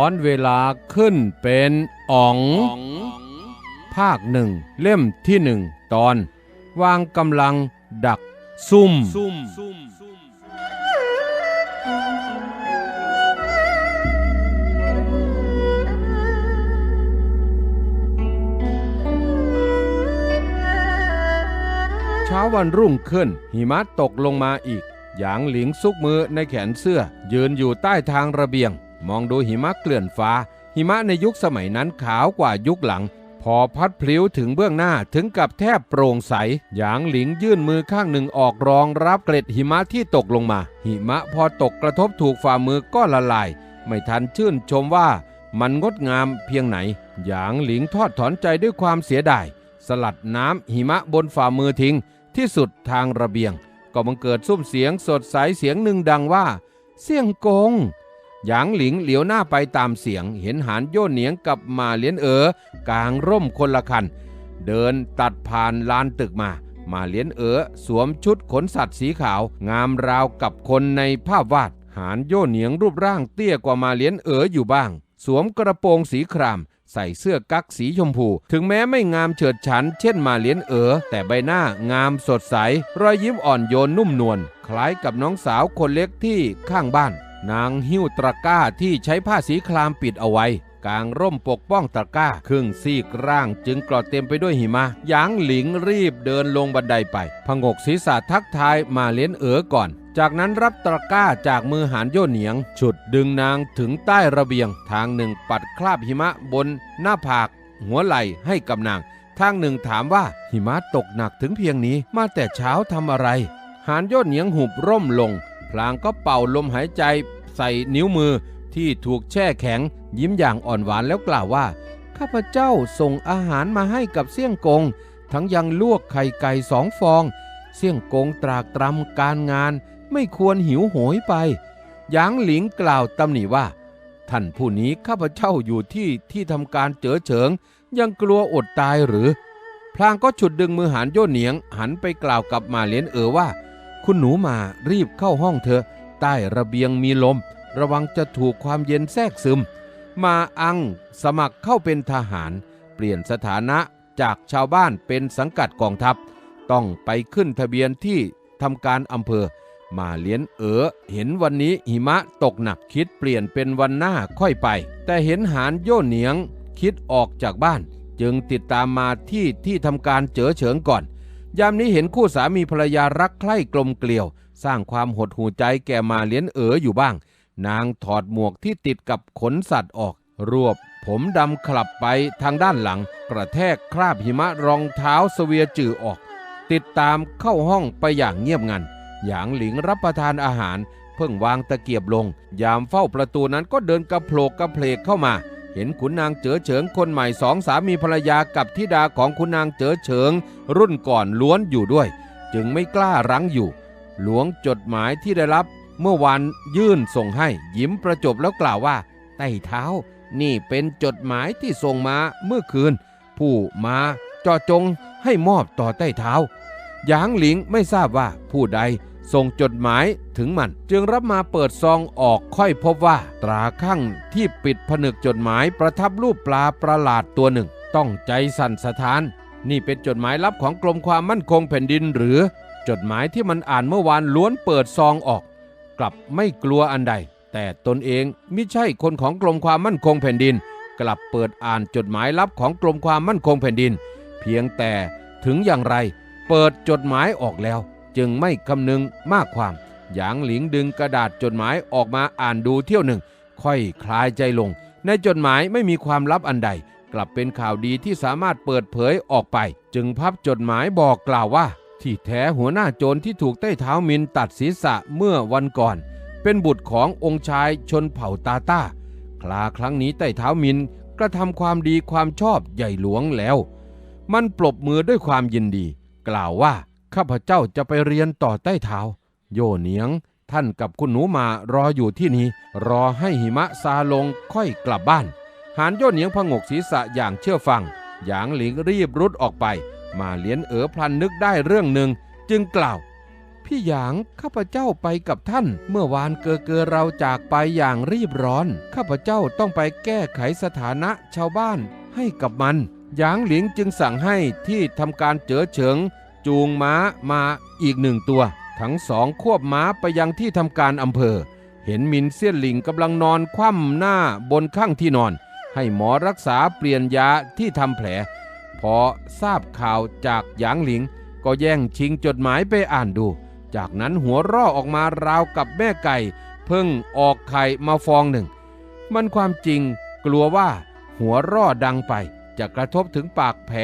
อนเวลาขึ้นเป็นอ๋อง ภาคหนึ่งเล่มที่หนึ่งตอน วางกำลังดักซุ่ม เช้าวันรุ่งขึ้น หิมะตกลงมาอีก หยางหลิงซุกมือในแขนเสื้อ ยืนอยู่ใต้ทางระเบียง มองดูหิมะเกลื่อนฟ้า หิมะในยุคสมัยนั้นขาวกว่ายุคหลัง พอพัดพลิ้วถึงเบื้องหน้าถึงกับแทบโปร่งใส หยางหลิงยื่นมือข้างหนึ่งออกรองรับเกล็ดหิมะที่ตกลงมา หิมะพอตกกระทบถูกฝ่ามือก็ละลาย ไม่ทันชื่นชมว่ามันงดงามเพียงไหน หยางหลิงทอดถอนใจด้วยความเสียดาย สลัดน้ำหิมะบนฝ่ามือทิ้ง ที่สุดทางระเบียง ก็บังเกิดซุ้มเสียงสดใสเสียงหนึ่งดังว่า เสี่ยงกง หยางหลิงเหลียวหน้าไปตามเสียง เห็นหานโย่เหนียงกับมาเลียนเอ๋อกลางร่มคนละคัน เดินตัดผ่านลานตึกมา มาเลียนเอ๋อสวมชุดขนสัตว์สีขาว งามราวกับคนในภาพวาด หานโย่เหนียงรูปร่างเตี้ยกว่ามาเลียนเอ๋ออยู่บ้าง สวมกระโปรงสีคราม ใส่เสื้อกั๊กสีชมพู ถึงแม้ไม่งามเฉิดฉัน เช่นมาเลียนเอ๋อแต่ใบหน้างามสดใส รอยยิ้มอ่อนโยนนุ่มนวลคล้ายกับน้องสาวคนเล็กที่ข้างบ้าน นางหิ้วตะกร้าที่ใช้ผ้าสีครามปิดเอาไว้กางร่มปกป้องตะกร้าครึ่งซีกร่างจึงกรอดเต็มไปด้วยหิมะหยางหลิงรีบเดินลงบันไดไป พงกศีรษะทักทายมาเลียนเอ๋อก่อน จากนั้นรับตะกร้าจากมือหานโยนเหนียง ฉุดดึงนางถึงใต้ระเบียง ทางหนึ่งปัดคราบหิมะบนหน้าผาก หัวไหล่ให้กับนาง ทางหนึ่งถามว่าหิมะตกหนักถึงเพียงนี้มาแต่เช้าทำอะไร หานโยนเหนียงหุบร่มลง พลางก็เป่าลมหายใจใส่นิ้วมือที่ถูกแช่แข็ง ยิ้มอย่างอ่อนหวานแล้วกล่าวว่า ข้าพเจ้าส่งอาหารมาให้กับเสี่ยงกง ทั้งยังลวกไข่ไก่สองฟอง เสี่ยงกงตรากตรำการงานไม่ควรหิวโหยไปหยางหลิงกล่าวตำหนิว่า ท่านผู้นี้ข้าพเจ้าอยู่ที่ที่ทำการเจอเฉิง ยังกลัวอดตายหรือ พลางก็ฉุดดึงมือหานโยนเหนียงหันไปกล่าวกับมาเลียนเอ๋อว่า คุณหนูมารีบเข้าห้องเถอใต้ระเบียงมีลม ระวังจะถูกความเย็นแทรกซึม มาอังสมัครเข้าเป็นทหาร เปลี่ยนสถานะจากชาวบ้านเป็นสังกัดกองทัพ ต้องไปขึ้นทะเบียนที่ทำการอำเภอ มาเลียนเอ๋อเห็นวันนี้หิมะตกหนักคิดเปลี่ยนเป็นวันหน้าค่อยไป แต่เห็นหานโย่เหนียงคิดออกจากบ้าน จึงติดตามมาที่ที่ทำการเจอเฉิงก่อน ยามนี้เห็นคู่สามีภรรยารักใคร่กลมเกลียว สร้างความหดหูใจแก่มาเลียนเอ๋ออยู่บ้าง นางถอดหมวกที่ติดกับขนสัตว์ออก รวบ ผมดำคลับไปทางด้านหลัง กระแทกคราบหิมะรองเท้าเสวียจือออก ติดตามเข้าห้องไปอย่างเงียบงันหยางหลิงรับประทานอาหาร เพิ่งวางตะเกียบลง ยามเฝ้าประตูนั้นก็เดินกระโผลกกระเพลกเข้ามา เห็นขุนนางเจ๋อเฉิงคนใหม่สองสามีภรรยากับธิดาของขุนนางเจ๋อเฉิง รุ่นก่อนล้วนอยู่ด้วย จึงไม่กล้ารั้งอยู่ หลวงจดหมายที่ได้รับ เมื่อวันยื่นส่งให้ยิ้มประจบแล้วกล่าวว่าไต่เท้า นี่เป็นจดหมายที่ส่งมาเมื่อคืน ผู้มาจาะจงให้มอบต่อใต้เท้าหยางหลิงไม่ทราบว่าผู้ใด ส่งจดหมายถึงมัน จึงรับมาเปิดซองออกค่อยพบว่า ตราข้างที่ปิดผนึกจดหมายประทับรูปปลาประหลาดตัวหนึ่ง ต้องใจสั่นสะท้าน นี่เป็นจดหมายลับของกรมความมั่นคงแผ่นดินหรือ จดหมายที่มันอ่านเมื่อวานล้วนเปิดซองออก กลับไม่กลัวอันใด แต่ตนเองมิใช่คนของกรมความมั่นคงแผ่นดิน กลับเปิดอ่านจดหมายลับของกรมความมั่นคงแผ่นดิน เพียงแต่ถึงอย่างไร เปิดจดหมายออกแล้ว จึงไม่คำนึงมากความ หยางหลิงดึงกระดาษจดหมายออกมาอ่านดูเที่ยวหนึ่ง ค่อยคลายใจลง ในจดหมายไม่มีความลับอันใด กลับเป็นข่าวดีที่สามารถเปิดเผยออกไป จึงพับจดหมายบอกกล่าวว่า ที่แท้หัวหน้าโจรที่ถูกใต้เท้ามินตัดศีรษะเมื่อวันก่อน เป็นบุตรขององค์ชายชนเผ่าตาต้าคลาครั้งนี้ใต้เท้ามินกระทำความดีความชอบใหญ่หลวงแล้ว มันปรบมือด้วยความยินดี กล่าวว่า ข้าพเจ้าจะไปเรียนต่อใต้เท้าโยเหนียง ท่านกับคุณหนูมารออยู่ที่นี้รอให้หิมะซาลงค่อยกลับบ้าน หานโยเหนียงพงกศีรษะอย่างเชื่อฟัง หยางหลิงรีบรุดออกไป มาเลียนเอ๋อพลันนึกได้เรื่องหนึ่ง จึงกล่าวพพี่หยางข้าพเจ้าไปกับท่าน เมื่อวานเกอเกอเราจากไปอย่างรีบร้อน ข้าพเจ้าต้องไปแก้ไขสถานะชาวบ้านให้กับมันหยางหลิงจึงสั่งให้ที่ทำการเจอเฉิง จูงม้ามาอีกหนึ่งตัว ทั้งสองควบม้าไปยังที่ทำการอำเภอ เห็นมินเซียนหลิงกำลังนอนคว่ำหน้าบนข้างที่นอน ให้หมอรักษาเปลี่ยนยาที่ทำแผล พอทราบข่าวจากหยางหลิง ก็แย่งชิงจดหมายไปอ่านดู จากนั้นหัวร่อออกมาราวกับแม่ไก่ เพิ่งออกไข่มาฟองหนึ่ง มันความจริงกลัวว่าหัวร่อดังไป จะกระทบถึงปากแผล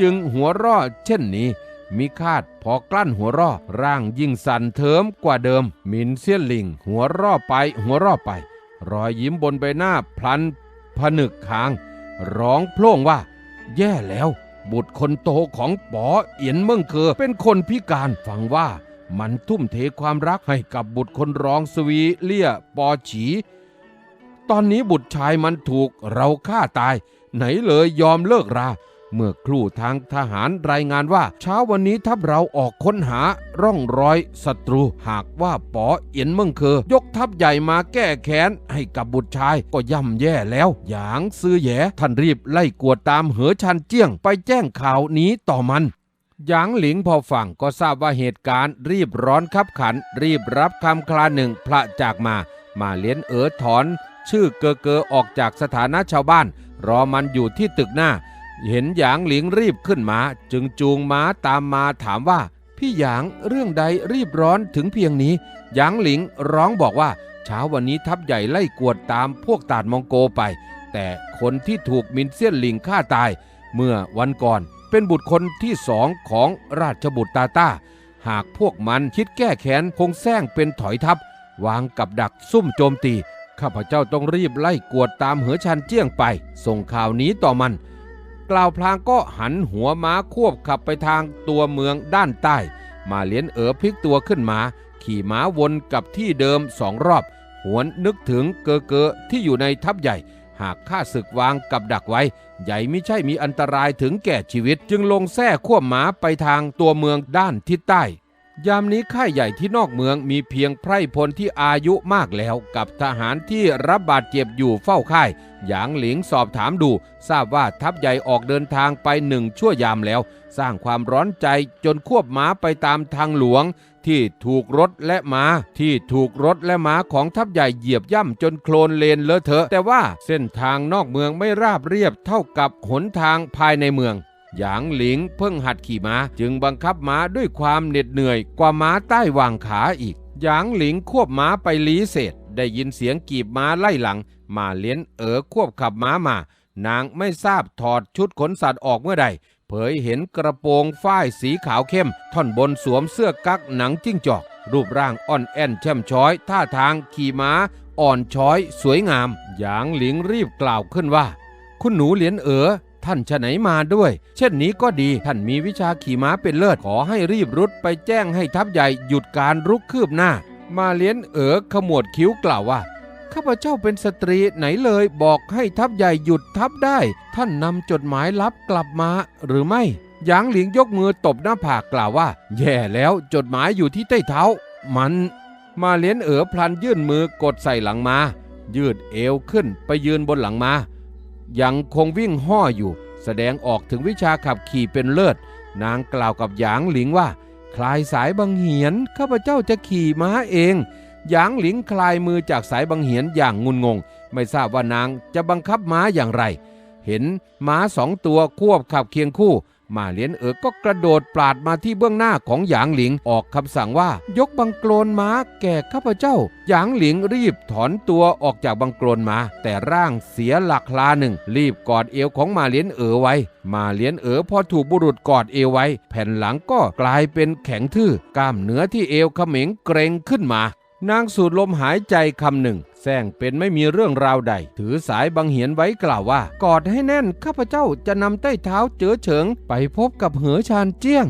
จึงหัวร่อเช่นนี้ มีคาดพอกลั้นหัวรอร่างยิ่งสั่นเทิมกว่าเดิม มินเซียนหลิง หัวรอไปหัวรอไป รอยยิ้มบนใบหน้าพลันผนึกคาง ร้องโพล่งว่า แย่แล้ว บุตรคนโตของป๋อเอียนเมืองเคอเป็นคนพิการฟังว่ามันทุ่มเทความรักให้กับบุตรคนรองสวีเลี่ยปอฉี ตอนนี้บุตรชายมันถูกเราฆ่าตาย ไหนเลยยอมเลิกรา เมื่อครู่ทางทหารรายงานว่า เช้าวันนี้ทัพเราออกค้นหาร่องรอยศัตรู หากว่าป๋อเอียนเมืองเคอยกทัพใหญ่มาแก้แค้น ให้กับบุตรชายก็ย่ำแย่แล้ว หยางซื้อแย่ท่านรีบไล่กวดตามเหอชันเจี้ยง ไปแจ้งข่าวนี้ต่อมันหยางหลิงพอฟังก็ทราบว่าเหตุการณ์รีบร้อนขับขัน รีบรับคำคลาหนึ่งพระจากมา มาเลี้ยนเอ๋อถอน ชื่อเกอเกอออกจากสถานะชาวบ้าน รอมันอยู่ที่ตึกหน้า เห็นหยางหลิงรีบขึ้นมาจึงจูงม้าตามมาถามว่า พี่หยางเรื่องใดรีบร้อนถึงเพียงนี้ หยางหลิงร้องบอกว่า เช้าวันนี้ทัพใหญ่ไล่กวดตามพวกตาดมองโกไป แต่คนที่ถูกมินเซียนหลิงฆ่าตาย เมื่อวันก่อนเป็นบุตรคนที่สองของราชบุตรตาตาหากพวกมันคิดแก้แค้นคงแซงเป็นถอยทัพ วางกับดักซุ่มโจมตีข้าพเจ้าต้องรีบไล่กวดตามเหอชันเจี้ยงไป ส่งข่าวนี้ต่อมัน กล่าวพลางก็หันหัวม้าควบขับไปทางตัวเมืองด้านใต้ มาเลียนเอ๋อพลิกตัวขึ้นมา ขี่ม้าวนกับที่เดิมสองรอบ หวนนึกถึงเกอเกอที่อยู่ในทัพใหญ่ หากข้าศึกวางกับดักไว้ ใหญ่ไม่ใช่มีอันตรายถึงแก่ชีวิต จึงลงแท้ควบม้าไปทางตัวเมืองด้านทิศใต้ ยามนี้ค่ายใหญ่ที่นอกเมืองมีเพียงไพร่พลที่อายุมากแล้ว กับทหารที่รับบาดเจ็บอยู่เฝ้าค่าย หยางหลิงสอบถามดู ทราบว่าทัพใหญ่ออกเดินทางไปหนึ่งชั่วยามแล้ว สร้างความร้อนใจจนควบม้าไปตามทางหลวง ที่ถูกรถและม้า ที่ถูกรถและม้าของทัพใหญ่เหยียบย่ำจนโคลนเลนเลอะเทอะ แต่ว่าเส้นทางนอกเมืองไม่ราบเรียบเท่ากับหนทางภายในเมือง หยางหลิงเพิ่งหัดขี่ม้า จึงบังคับม้าด้วยความเหน็ดเหนื่อยกว่าม้าใต้วางขาอีก หยางหลิงควบม้าไปลีเศษ ได้ยินเสียงกีบม้าไล่หลัง มาเลี้ยนเอ๋อควบขับม้ามา นางไม่ทราบถอดชุดขนสัตว์ออกเมื่อใด เผยเห็นกระโปรงฝ้ายสีขาวเข้ม ท่อนบนสวมเสื้อกั๊กหนังจิ้งจอก รูปร่างอ่อนแอนแช่มช้อย ท่าทางขี่ม้า อ่อนช้อย สวยงาม หยางหลิงรีบกล่าวขึ้นว่า คุณหนูเหลียนเอ๋อ ท่านฉะไหนมาด้วย เช่นนี้ก็ดีท่านมีวิชาขี่ม้าเป็นเลิศขอให้รีบรุดไปแจ้งให้ทัพใหญ่หยุดการรุกคืบหน้า มาเลียนเอ๋อขมวดคิ้วกล่าวว่าข้าพเจ้าเป็นสตรีไหนเลยบอกให้ทัพใหญ่หยุดทัพได้ ท่านนำจดหมายลับกลับมาหรือไม่หยางหลิงยกมือตบหน้าผากกล่าวว่า แย่แล้วจดหมายอยู่ที่ใต้เท้า มัน มาเลียนเอ๋อพลันยื่นมือกดใส่หลังมา ยืดเอวขึ้นไปยืนบนหลังมา ยังคงวิ่งห่ออยู่ แสดงออกถึงวิชาขับขี่เป็นเลิศ นางกล่าวกับหยางหลิงว่า คลายสายบังเหียนข้าพเจ้าจะขี่ม้าเอง หยางหลิงคลายมือจากสายบังเหียนอย่างงุนงง ไม่ทราบว่านางจะบังคับม้าอย่างไร เห็นม้าสองตัวควบขับเคียงคู่ มาเลียนเอ๋อก็กระโดดปราดมาที่เบื้องหน้าของหยางหลิงออกคำสั่งว่า ยกบังโกลนม้าแก่ข้าพเจ้า หยางหลิงรีบถอนตัวออกจากบังโกลนม้าแต่ร่างเสียหลักลาหนึ่ง รีบกอดเอวของมาเลียนเอ๋อไว้ มาเลียนเอ๋อพอถูกบุรุษกอดเอวไว้ แผ่นหลังก็กลายเป็นแข็งทื่อกล้ามเนื้อที่เอวเขม็งเกรงขึ้นมา นางสูดลมหายใจคำหนึ่งแซงเป็นไม่มีเรื่องราวใด ถือสายบังเหียนไว้กล่าวว่า กอดให้แน่นข้าพเจ้าจะนำใต้เท้าเจอเฉิง ไปพบกับเหอชานเจี้ยง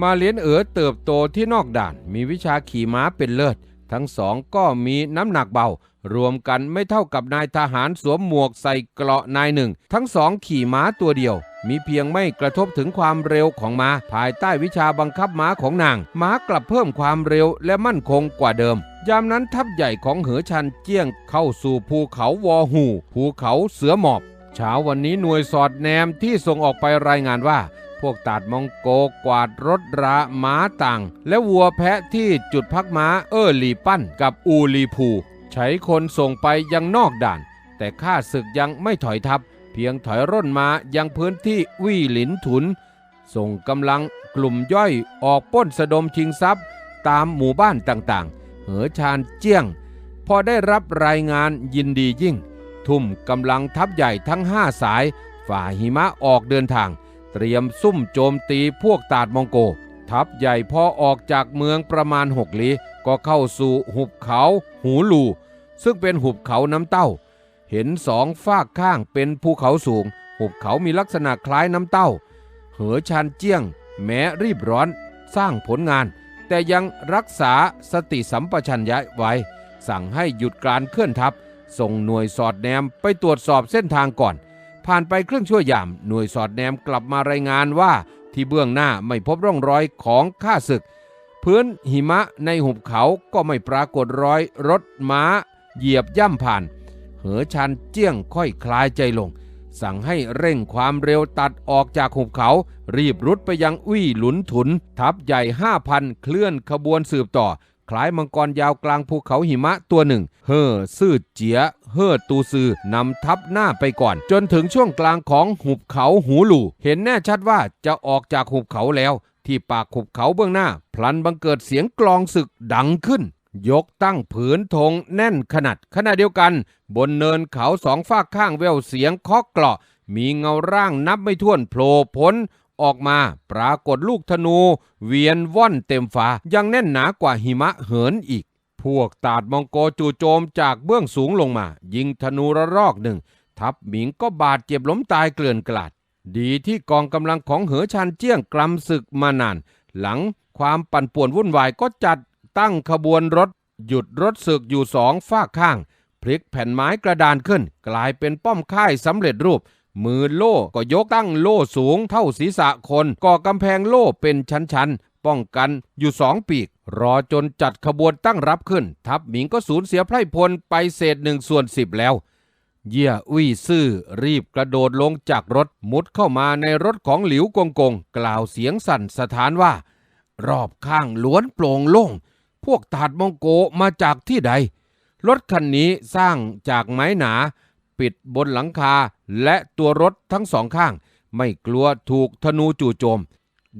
มาเลียนเอ๋อเติบโตที่นอกด่าน มีวิชาขี่ม้าเป็นเลิศ ทั้งสองก็มีน้ำหนักเบา รวมกันไม่เท่ากับนายทหารสวมหมวกใส่เกราะนายหนึ่ง ทั้งสองขี่ม้าตัวเดียวมีเพียงไม่กระทบถึงความเร็วของม้า ภายใต้วิชาบังคับม้าของนาง ม้ากลับเพิ่มความเร็วและมั่นคงกว่าเดิม ยามนั้นทัพใหญ่ของเหอชันเจี้ยงเข้าสู่ภูเขาวอหูภูเขาเสือหมอบเช้าวันนี้หน่วยสอดแนมที่ส่งออกไปรายงานว่า พวกตาดมองโกกวาดรถราม้าต่าง และวัวแพะที่จุดพักม้าเออหลีปั้นกับอูลีภู ใช้คนส่งไปยังนอกด่าน แต่ข้าศึกยังไม่ถอยทัพ เพียงถอยร่นมายังพื้นที่วี่หลินถุน ส่งกำลังกลุ่มย่อยออกป้นสะดมชิงทรัพย์ ตามหมู่บ้านต่างๆ เหอชานเจียง พอได้รับรายงานยินดียิ่ง ทุ่มกำลังทัพใหญ่ทั้งห้าสาย ฝ่าหิมะออกเดินทาง เตรียมซุ่มโจมตีพวกตาดมองโก ทัพใหญ่พอออกจากเมืองประมาณหกลี้ก็เข้าสู่หุบเขาหูลู ซึ่งเป็นหุบเขาน้ำเต้า เห็นสองฝากข้างเป็นภูเขาสูง หุบเขามีลักษณะคล้ายน้ำเต้า เหอชานเจียง แม้รีบร้อนสร้างผลงาน แต่ยังรักษาสติสัมปชัญญะไว้ สั่งให้หยุดการเคลื่อนทัพ ส่งหน่วยสอดแนมไปตรวจสอบเส้นทางก่อน ผ่านไปเครื่องชั่วยาม หน่วยสอดแนมกลับมารายงานว่าที่เบื้องหน้าไม่พบร่องรอยของข้าศึก พื้นหิมะในหุบเขาก็ไม่ปรากฏรอยรถม้า เหยียบย่ำผ่าน เหอชันเจี้ยงค่อยคลายใจลง สั่งให้เร่งความเร็วตัดออกจากหุบเขา รีบรุดไปยังอุ้ยหลุนถุน ทัพใหญ่ห้าพันเคลื่อนขบวนสืบต่อ คล้ายมังกรยาวกลางภูเขาหิมะตัวหนึ่ง เฮ่อซื่อเจีย เฮ่อตูซือนำทัพหน้าไปก่อน จนถึงช่วงกลางของหุบเขาหูหลู่ เห็นแน่ชัดว่าจะออกจากหุบเขาแล้ว ที่ปากหุบเขาเบื้องหน้า พลันบังเกิดเสียงกลองศึกดังขึ้น ยกตั้งผืนธงแน่นขนาดขณะเดียวกัน บนเนินเขาสองฝากข้างแววเสียงเคาะเกราะ มีเงาร่างนับไม่ถ้วนโผล่พ้นออกมาปรากฏลูกธนู เวียนว่อนเต็มฟ้ายังแน่นหนากว่าหิมะเหินอีก พวกตาดมองโกจู่โจมจากเบื้องสูงลงมา ยิงธนูระรอกหนึ่ง ทัพหมิงก็บาดเจ็บล้มตายเกลื่อนกลาด ดีที่กองกำลังของเหอชันเจี้ยงกลำศึกมานาน หลังความปั่นป่วนวุ่นวายก็จัด ตั้งขบวนรถ หยุดรถศึกอยู่สองฝากข้าง พลิกแผ่นไม้กระดานขึ้น กลายเป็นป้อมค่ายสำเร็จรูป มือโล่ก็ยกตั้งโล่สูงเท่าศีรษะคนก่อกำแพงโล่เป็นชั้นๆ ป้องกันอยู่สองปีก รอจนจัดขบวนตั้งรับขึ้น ทัพหมิงก็สูญเสียไพรพลไปเศษหนึ่งส่วนสิบแล้วเยี่ยอุ้ยซื่อรีบกระโดดลงจากรถมุดเข้ามาในรถของหลิวกงกง กล่าวเสียงสั่นสถานว่า รอบข้างล้วนโปร่งโล่ง พวกตาดมองโกมาจากที่ใด รถคันนี้สร้างจากไม้หนา ปิดบนหลังคาและตัวรถทั้งสองข้าง ไม่กลัวถูกธนูจู่โจม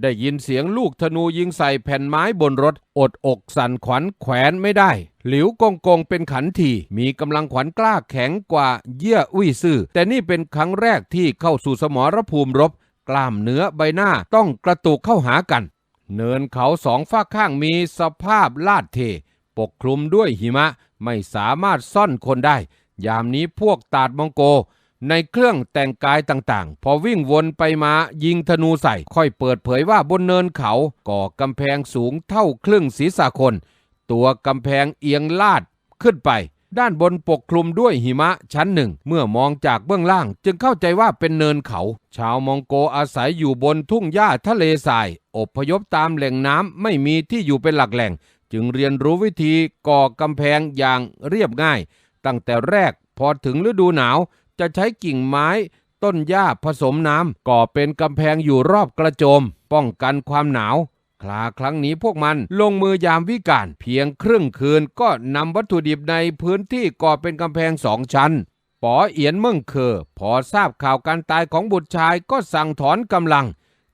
ได้ยินเสียงลูกธนูยิงใส่แผ่นไม้บนรถ อดอกสั่นขวัญแขวนไม่ได้ หลิวกงกงเป็นขันทีมีกำลังขวัญกล้าแข็งกว่าเยี่ยอุ้ยซื่อ แต่นี่เป็นครั้งแรกที่เข้าสู่สมรภูมิรบ กล้ามเนื้อใบหน้าต้องกระตุกเข้าหากัน เนินเขาสองฝากข้างมีสภาพลาดเท ปกคลุมด้วยหิมะไม่สามารถซ่อนคนได้ ยามนี้พวกตาดมองโก ในเครื่องแต่งกายต่างๆ พอวิ่งวนไปมายิงธนูใส่ ค่อยเปิดเผยว่าบนเนินเขาก่อกำแพงสูงเท่าครึ่งศีรษะคน ตัวกำแพงเอียงลาดขึ้นไป ด้านบนปกคลุมด้วยหิมะชั้นหนึ่ง เมื่อมองจากเบื้องล่าง จึงเข้าใจว่าเป็นเนินเขา ชาวมองโกอาศัยอยู่บนทุ่งหญ้าทะเลทรายอพยพตามแหล่งน้ำไม่มีที่อยู่เป็นหลักแหล่ง จึงเรียนรู้วิธีก่อกำแพงอย่างเรียบง่าย ตั้งแต่แรกพอถึงฤดูหนาวจะใช้กิ่งไม้ต้นหญ้าผสมน้ำก่อเป็นกำแพงอยู่รอบกระโจม ป้องกันความหนาว คลาครั้งนี้พวกมันลงมือยามวิกาลเพียงครึ่งคืนก็นำวัตถุดิบในพื้นที่ก่อเป็นกำแพงสองชั้นป๋อเอียนเมิ่งเคอพอทราบข่าวการตายของบุตรชายก็สั่งถอนกำลัง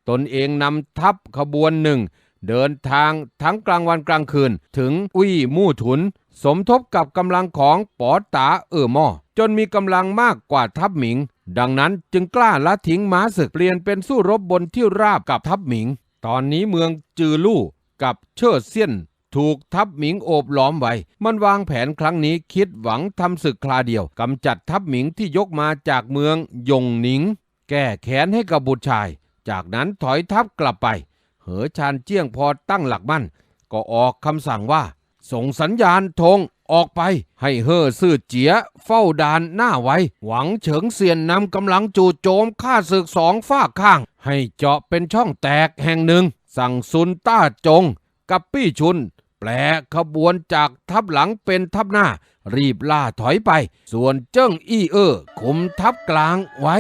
ตนเองนำทัพขบวนหนึ่ง เดินทางทั้งกลางวันกลางคืน ถึงอุ้ยมู่ถุน สมทบกับกำลังของป๋อตาเอ่อหม่อจนมีกำลังมากกว่าทัพหมิง ดังนั้นจึงกล้าละทิ้งม้าศึกเปลี่ยนเป็นสู้รบบนที่ราบกับทัพหมิง ตอนนี้เมืองจือลู่กับเชิดเซียนถูกทัพหมิงโอบล้อมไว้ มันวางแผนครั้งนี้คิดหวังทำศึกคลาเดียวกำจัดทัพหมิงที่ยกมาจากเมืองยงหนิง แก้แค้นให้กับบุตรชาย จากนั้นถอยทัพกลับไป เหอชานเจี้ยงพอตั้งหลักมั่น ก็ออกคำสั่งว่า ส่งสัญญาณธง ออกไป ให้เฮ่อซื่อเจียเฝ้าด่านหน้าไว้ หวังเฉิงเซียนนำกำลังจู่โจมฆ่าศึกสองฝาข้าง ให้เจาะเป็นช่องแตกแห่งหนึ่ง สั่งซุนต้าจง กับปี้ชุน แปลขบวนจากทัพหลังเป็นทัพหน้า รีบล่าถอยไป ส่วนเจิ้งอี้เออคุมทัพกลางไว้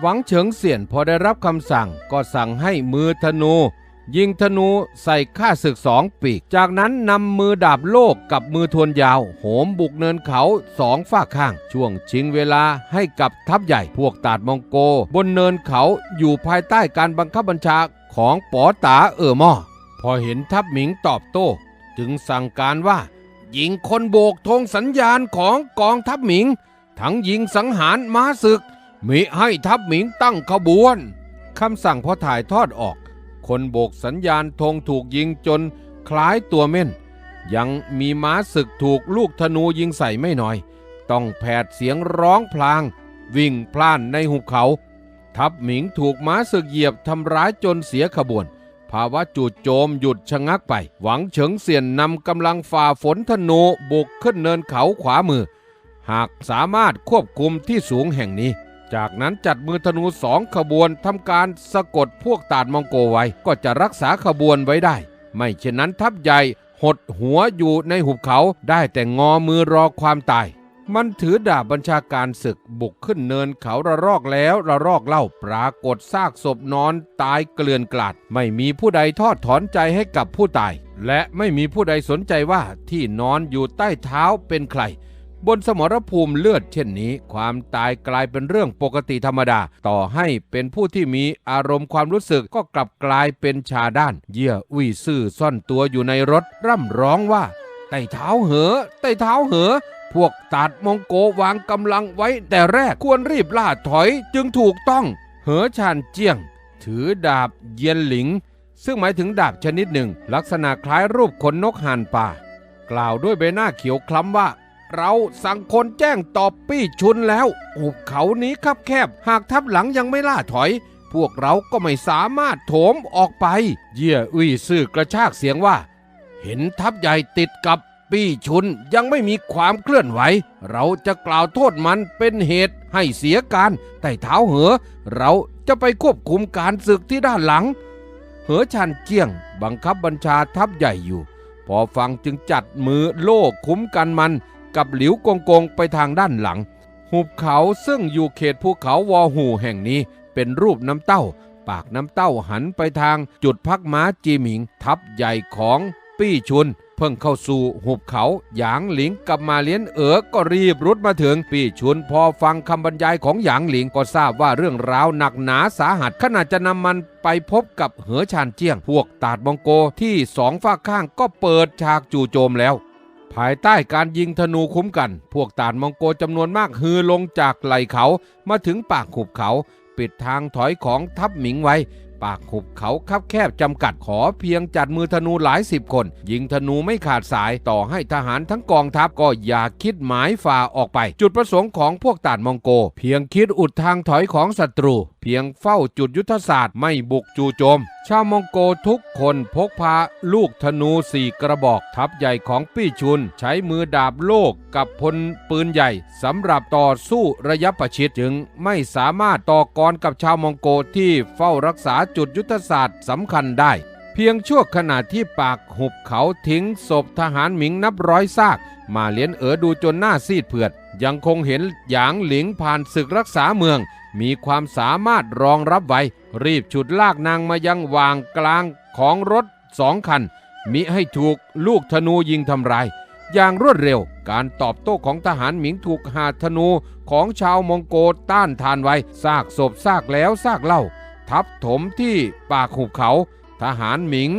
หวังเฉิงเสียนพอได้รับคำสั่งก็สั่งให้มือธนู ยิงธนูใส่ข้าศึกสองปีก จากนั้นนำมือดาบโลกกับมือทวนยาว โหมบุกเนินเขาสองฝาข้าง ช่วงชิงเวลาให้กับทัพใหญ่พวกตาดมองโก บนเนินเขาอยู่ภายใต้การบังคับบัญชาของป๋อตาเอ่อหม้อพอเห็นทัพหมิงตอบโต้ จึงสั่งการว่ายิงคนโบกธงสัญญาณของกองทัพหมิง ทั้งยิงสังหารม้าศึกมิให้ทัพหมิงตั้งขบวนคำสั่งพอถ่ายทอดออก คนโบกสัญญาณธงถูกยิงจนคล้ายตัวเม่น ยังมีม้าศึกถูกลูกธนูยิงใส่ไม่น้อย ต้องแผดเสียงร้องพลาง วิ่งพล่านในหุบเขา ทัพหมิงถูกม้าศึกเหยียบทำร้ายจนเสียขบวน ภาวะจู่โจมหยุดชะงักไป หวังเฉิงเซียนนำกำลังฝ่าฝนธนูบุกขึ้นเนินเขาขวามือ หากสามารถควบคุมที่สูงแห่งนี้ จากนั้นจัดมือธนูสองขบวนทำการสะกดพวกตาดมองโกไว้ก็จะรักษาขบวนไว้ได้ ไม่เช่นนั้นทัพใหญ่หดหัวอยู่ในหุบเขาได้แต่งอมือรอความตาย มันถือดาบบัญชาการศึกบุกขึ้นเนินเขาระรอกแล้วระรอกเล่าปรากฏซากศพนอนตายเกลื่อนกลาด ไม่มีผู้ใดทอดถอนใจให้กับผู้ตาย และไม่มีผู้ใดสนใจว่าที่นอนอยู่ใต้เท้าเป็นใคร บนสมรภูมิเลือดเช่นนี้ ความตายกลายเป็นเรื่องปกติธรรมดา ต่อให้เป็นผู้ที่มีอารมณ์ความรู้สึกก็กลับกลายเป็นชาด้าน เยี่ยอุ้ยซื่อซ่อนตัวอยู่ในรถ ร่ำร้องว่าไต่เท้าเหอไต่เท้าเหอ พวกตัดมองโกวางกำลังไว้แต่แรกควรรีบล่าถอยจึงถูกต้อง เหอชานเจียง ถือดาบเยียนหลิง ซึ่งหมายถึงดาบชนิดหนึ่ง ลักษณะคล้ายรูปขนนกห่านป่า กล่าวด้วยใบหน้าเขียวคล้ำว่า เราสั่งคนแจ้งตอบปี้ชุนแล้วหุบเขานี้คับแคบ หากทับหลังยังไม่ล่าถอย พวกเราก็ไม่สามารถโถมออกไป เยี่ยอุ้ยซื่อกระชากเสียงว่า เห็นทัพใหญ่ติดกับปี้ชุนยังไม่มีความเคลื่อนไหว เราจะกล่าวโทษมันเป็นเหตุให้เสียการแต่เท้าเหอ เราจะไปควบคุมการศึกที่ด้านหลัง เหอชันเจียง บังคับบัญชาทัพใหญ่อยู่ พอฟังจึงจัดมือโล่คุ้มกันมัน กับหลิวกงกงไปทางด้านหลัง หุบเขาซึ่งอยู่เขตภูเขาวอหูแห่งนี้เป็นรูปน้ำเต้า ปากน้ำเต้าหันไปทางจุดพักม้าจีหมิง ทัพใหญ่ของปี้ชุน เพิ่งเข้าสู่หุบเขาหยางหลิงกับมาเลียนเอ๋อก็รีบรุดมาถึง ปี้ชุนพอฟังคำบรรยายของหยางหลิงก็ทราบว่าเรื่องราวหนักหนาสาหัสขณะจะนำมันไปพบกับเหอชานเจียง พวกตาดมองโกที่สองฝาข้างก็เปิดฉากจู่โจมแล้ว ภายใต้การยิงธนูคุ้มกัน พวกตาดมองโกจำนวนมากฮือลงจากไหลเขามาถึงปากหุบเขา ปิดทางถอยของทัพหมิงไว้ ปากหุบเขาคับแคบจำกัดขอเพียงจัดมือธนูหลายสิบคน ยิงธนูไม่ขาดสายต่อให้ทหารทั้งกองทัพก็อย่าคิดหมายฝ่าออกไป จุดประสงค์ของพวกตาดมองโก เพียงคิดอุดทางถอยของศัตรูเพียงเฝ้าจุดยุทธศาสตร์ไม่บุกจู่โจม ชาวมองโกทุกคนพกพาลูกธนูสี่กระบอกทัพใหญ่ของปี้ชุน ใช้มือดาบโลกกับพลปืนใหญ่สำหรับต่อสู้ระยะประชิดจึงไม่สามารถต่อกรกับชาวมองโกที่เฝ้ารักษาจุดยุทธศาสตร์สำคัญได้เพียงชั่วขณะที่ปากหุบเขาทิ้งศพทหารหมิงนับร้อยซาก มาเลียนเอ๋อดูจนหน้าซีดเผือด ยังคงเห็นหยางหลิงผ่านศึกรักษาเมือง มีความสามารถรองรับไว้ รีบฉุดลากนางมายังวางกลางของรถสองคัน มิให้ถูกลูกธนูยิงทำลาย อย่างรวดเร็วการตอบโต้ของทหารหมิงถูกหาธนูของชาวมองโกต้านทานไว้ซากศพซากแล้วซากเล่า ทับถมที่ปากหุบเขา ทหารหมิง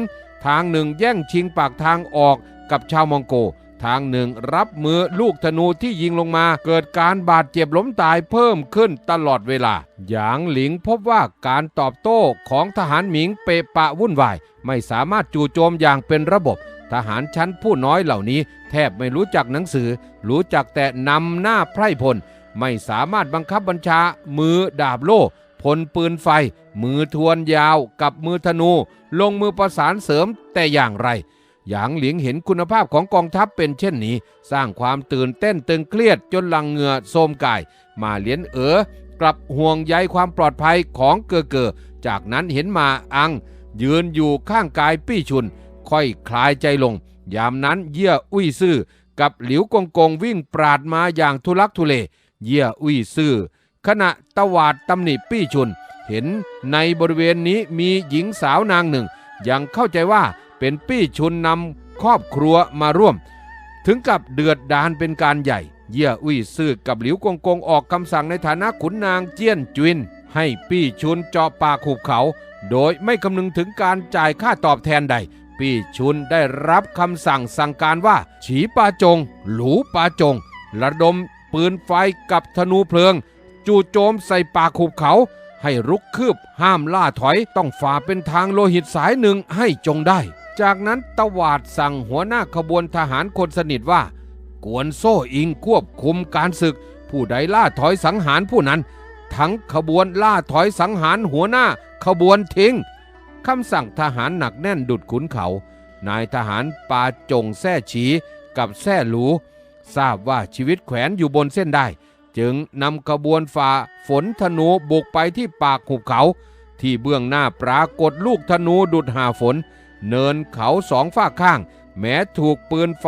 ทางหนึ่งแย่งชิงปากทางออกกับชาวมองโก ทางหนึ่งรับมือลูกธนูที่ยิงลงมา เกิดการบาดเจ็บล้มตายเพิ่มขึ้นตลอดเวลา หยางหลิงพบว่าการตอบโต้ของทหารหมิงเปปะวุ่นวาย ไม่สามารถจู่โจมอย่างเป็นระบบ ทหารชั้นผู้น้อยเหล่านี้ แทบไม่รู้จักหนังสือ รู้จักแต่นำหน้าไพร่พล ไม่สามารถบังคับบัญชา มือดาบโล่พลปืนไฟ มือทวนยาวกับมือธนู ลงมือประสานเสริมแต่อย่างไร หยางหลิงเห็นคุณภาพของกองทัพเป็นเช่นนี้ สร้างความตื่นเต้นตึงเครียดจนหลังเหงื่อโทมกาย มาเลียนเอ๋อกลับห่วงใยความปลอดภัยของเกอเกอ จากนั้นเห็นมาอัง ยืนอยู่ข้างกายปี้ชุน ค่อยคลายใจลง ยามนั้นเยี่ยอุ้ยซื่อกับหลิวกงกงวิ่งปราดมาอย่างทุลักทุเล เยี่ยอุ้ยซื่อขณะตวาดตำหนิปี้ชุน เห็นในบริเวณนี้มีหญิงสาวนางหนึ่ง ยังเข้าใจว่า เป็นปี้ชุนนำครอบครัวมาร่วม ถึงกับเดือดดานเป็นการใหญ่ เยี่ยอุ้ยซื่อกับหลิวกงกงออกคำสั่งในฐานะขุนนางเจี้ยนจุนให้ปี้ชุนเจาะปากหุบเขา โดยไม่คำนึงถึงการจ่ายค่าตอบแทนใด ปี้ชุนได้รับคำสั่งสั่งการว่า ฉีปาจง หลูปาจง ระดมปืนไฟกับธนูเพลิง จู่โจมใส่ปากหุบเขา ให้รุกคืบห้ามล่าถอยต้องฝ่าเป็นทางโลหิตสายหนึ่งให้จงได้ จากนั้นตวาดสั่งหัวหน้าขบวนทหารคนสนิทว่า กวนโซ่อิงควบคุมการศึก ผู้ใดล่าถอยสังหารผู้นั้น ทั้งขบวนล่าถอยสังหารหัวหน้าขบวนทิ้งคำสั่งทหารหนักแน่นดุดขุนเขา นายทหารปาจงแซ่ฉีกับแซ่หลู ทราบว่าชีวิตแขวนอยู่บนเส้นได้ จึงนำขบวนฝ่าฝนธนูบุกไปที่ปากหุบเขา ที่เบื้องหน้าปรากฏลูกธนูดุดหาฝน เนินเขาสองฝ้าข้าง แม้ถูกปืนไฟ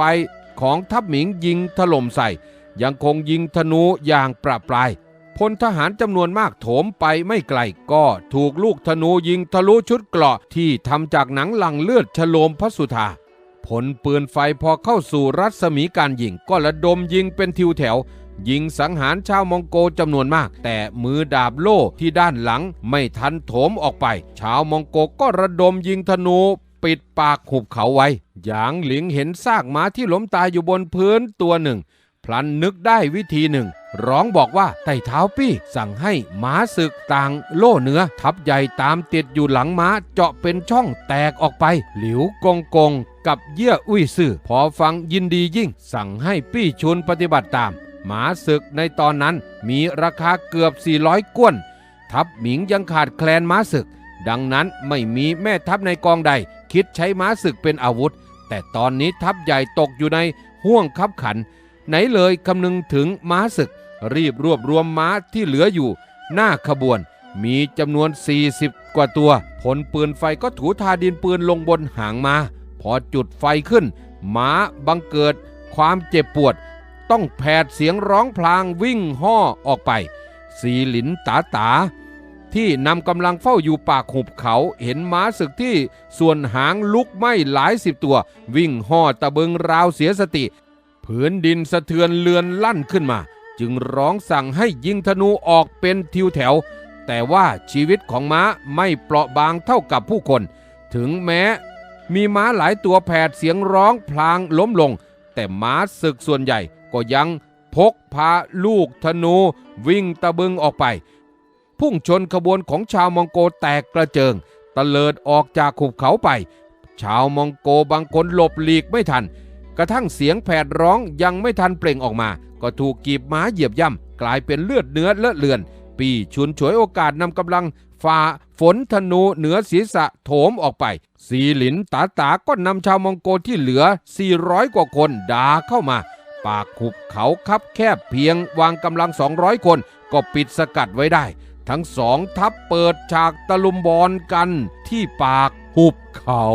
ของทัพหมิงยิงถล่มใส่ ยังคงยิงธนูอย่างประปรายพลทหารจำนวนมากโถมไปไม่ไกลก็ถูกลูกธนูยิงทะลุชุดเกราะที่ทำจากหนังหลังเลือดฉโลมพระสุธาผลปืนไฟพอเข้าสู่รัศมีการยิงก็ระดมยิงเป็นทิวแถว ยิงสังหารชาวมองโกจำนวนมาก แต่มือดาบโล่ที่ด้านหลังไม่ทันโถมออกไป ชาวมองโกก็ระดมยิงธนูปิดปากหุบเขาไว้ หยางหลิงเห็นซากม้าที่ล้มตายอยู่บนพื้นตัวหนึ่ง พลันนึกได้วิธีหนึ่ง ร้องบอกว่าไต่เท้าปี้สั่งให้ม้าศึกต่างโล่เนื้อ ทับใหญ่ตามติดอยู่หลังม้าเจาะเป็นช่องแตกออกไป หลิวกงกงกับเยี่ยอุ้ยซื่อพอฟังยินดียิ่ง สั่งให้ปี้ชุนปฏิบัติตาม หมาศึกในตอนนั้นมีราคาเกือบ 400 ก้วน ทัพหมิงยังขาดแคลนม้าศึก ดังนั้นไม่มีแม่ทัพในกองใด คิดใช้ม้าศึกเป็นอาวุธ แต่ตอนนี้ทัพใหญ่ตกอยู่ในห่วงคับขัน ไหนเลยคำนึงถึงม้าศึก รีบรวบรวมม้าที่เหลืออยู่ หน้าขบวน มีจำนวน 40 กว่าตัว ผลปืนไฟก็ถูทาดินปืนลงบนหางม้าพอจุดไฟขึ้น ม้าบังเกิดความเจ็บปวด ต้องแผดเสียงร้องพลางวิ่งห่อออกไป สีหลินตาตา ที่นำกำลังเฝ้าอยู่ปากหุบเขาเห็นม้าศึกที่ส่วนหางลุกไหม้หลายสิบตัว วิ่งห่อตะเบิงราวเสียสติ ผืนดินสะเทือนเลือนลั่นขึ้นมา จึงร้องสั่งให้ยิงธนูออกเป็นทิวแถว แต่ว่าชีวิตของม้าไม่เปราะบางเท่ากับผู้คน ถึงแม้มีม้าหลายตัวแผดเสียงร้องพลางล้มลง แต่ม้าศึกส่วนใหญ่ ก็ยังพกพาลูกธนูวิ่งตะบึงออกไป พุ่งชนขบวนของชาวมองโกแตกกระเจิงตะเลิดออกจากขุบเขาไป ชาวมองโกบางคนหลบหลีกไม่ทัน กระทั่งเสียงแผดร้องยังไม่ทันเปล่งออกมา ก็ถูกกีบม้าเหยียบย่ำกลายเป็นเลือดเนื้อเลอะเลือน ปีชุนฉวยโอกาสนำกำลังฝ่าฝนธนูเหนือศีรษะโถมออกไป สีหลินตาตาก็นำชาวมองโกที่เหลือ 400 กว่าคนดาเข้ามา ปากหุบเขาคับแคบเพียงวางกำลัง 200 คน ก็ปิดสกัดไว้ได้ ทั้งสองทัพเปิดฉากตะลุมบอลกันที่ปากหุบเขา